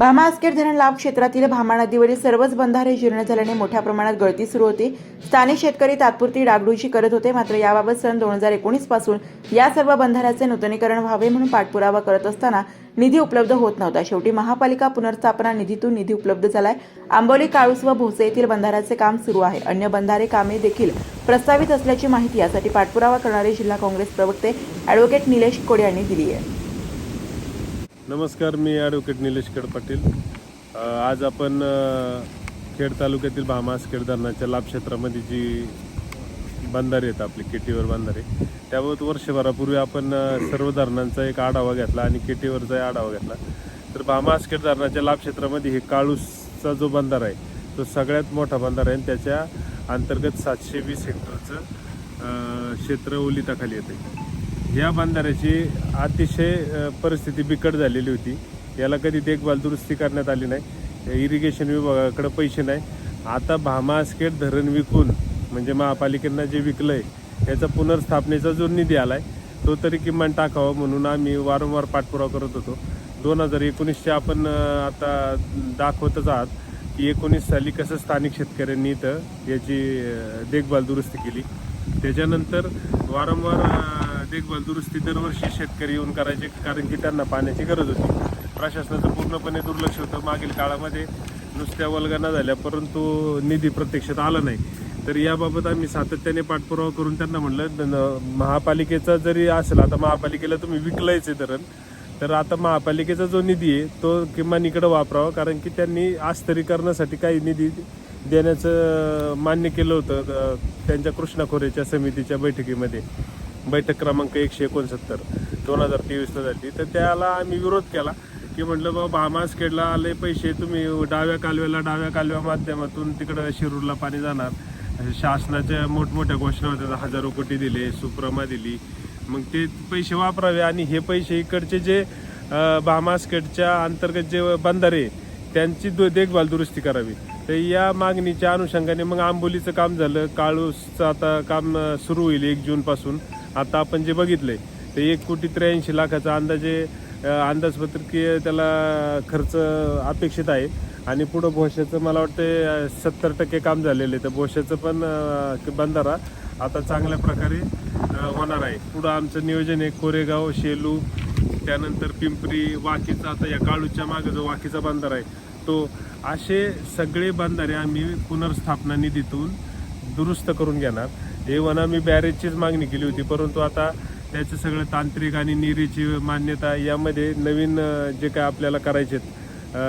भामा अस्केर धरण लाभ क्षेत्रातील भामा नदीवरील सर्वच बंधारे जीर्ण झाल्याने मोठ्या प्रमाणात गळती सुरू होती. स्थानिक शेतकरी तात्पुरती डागडुजी करत होते मात्र याबाबत सन दोन हजार एकोणीसपासून या सर्व बंधाऱ्याचे नूतनीकरण व्हावे म्हणून पाठपुरावा करत असताना निधी उपलब्ध होत नव्हता. शेवटी महापालिका पुनर्स्थापना निधीतून निधी उपलब्ध झालाय. आंबोली काळूस व भोसे येथील बंधाऱ्याचे काम सुरू आहे. अन्य बंधारे कामे देखील प्रस्तावित असल्याची माहिती यासाठी पाठपुरावा करणारे जिल्हा काँग्रेस प्रवक्ते ॲडव्होकेट निलेश कोडे यांनी दिली आहे. नमस्कार मी ॲडव्होकेट निलेश खेड पाटील. आज आपण खेड तालुक्यातील भामास खेड धरणाच्या लाभ क्षेत्रामध्ये जी बंधारे आहेत आपली केटीवर बंधारे त्याबाबत वर्षभरापूर्वी आपण सर्व धरणांचा एक आढावा घेतला आणि केटीवरचा आढावा घेतला. तर भामास खेड धरणाच्या लाभ क्षेत्रामध्ये हे काळूसचा जो बंधारा आहे तो सगळ्यात मोठा बंधारा आहे आणि त्याच्या अंतर्गत सातशे वीस हेक्टरचं क्षेत्र ओलिताखाली येते या बंधाऱ्याची अतिशय परिस्थिती बिकट झालेली होती. याला कधी देखभाल दुरुस्ती करण्यात आली नाही. इरिगेशन विभागाकडे पैसे नाही. आता भामास्केट धरण विकून म्हणजे महापालिकेनं जे विकलं आहे त्याचा पुनर्स्थापनेचा जो निधी आला आहे तो तरी किमान टाकावा म्हणून आम्ही वारंवार पाठपुरावा करत होतो. दोन हजार एकोणीसच्या आपण आता दाखवतच आहात की एकोणीस साली कसं स्थानिक शेतकऱ्यांनी इथं याची देखभाल दुरुस्ती केली. त्याच्यानंतर वारंवार देखभाल दुरुस्ती दरवर्षी शेतकरी येऊन करायचे कारण की त्यांना पाण्याची गरज होती. प्रशासनाचं पूर्णपणे दुर्लक्ष होतं. मागील काळामध्ये नुसत्या वल्गना झाल्या परंतु निधी प्रत्यक्षात आला नाही. तर याबाबत आम्ही सातत्याने पाठपुरावा करून त्यांना म्हणलं महापालिकेचा जरी असेल आता महापालिकेला तुम्ही विकलायचे धरण तर आता महापालिकेचा जो निधी आहे तो किमान इकडं वापरावा कारण की त्यांनी आस्तरीकरणासाठी काही निधी देण्याचं मान्य केलं होतं त्यांच्या कृष्णा खोरेच्या समितीच्या बैठकीमध्ये. बैठक क्रमांक एकशे एकोणसत्तर दोन हजार तेवीसला झाली. तर त्याला आम्ही विरोध केला की म्हटलं बाबा भामास खेडला आले पैसे तुम्ही डाव्या कालव्याला डाव्या कालव्या माध्यमातून तिकडं शिरूरला पाणी जाणार. शासनाच्या मोठमोठ्या घोषणा होत्या हजारो कोटी दिले सुप्रमा दिली. मग ते पैसे वापरावे आणि हे पैसे इकडचे जे अ, भामासखेडच्या अंतर्गत जे बंधारे त्यांची दु- देखभाल दुरुस्ती करावी. तर या मागणीच्या अनुषंगाने मग आंबोलीचं काम झालं. काळूसचं आता काम सुरू होईल एक जूनपासून. आता आपण जे बघितलं आहे ते एक कोटी त्र्याऐंशी लाखाचा अंदाजे अंदाजपत्रकीय त्याला खर्च अपेक्षित आहे. आणि पुढं भोश्याचं मला वाटतं सत्तर टक्के काम झालेलं आहे. तर भोश्याचं पण बंधारा आता चांगल्या प्रकारे होणार आहे. पुढं आमचं नियोजन आहे कोरेगाव शेलू त्यानंतर पिंपरी वाकीचा आता या काळूच्या मागे जो वाकीचा बंधारा आहे तो असे सगळे बंधारे आम्ही पुनर्स्थापना निधीतून दुरुस्त करून घेणार. एवन आम्ही बॅरेजचीच मागणी केली होती परंतु आता त्याचं सगळं तांत्रिक आणि निरीची मान्यता यामध्ये नवीन जे काय आपल्याला करायचे आहेत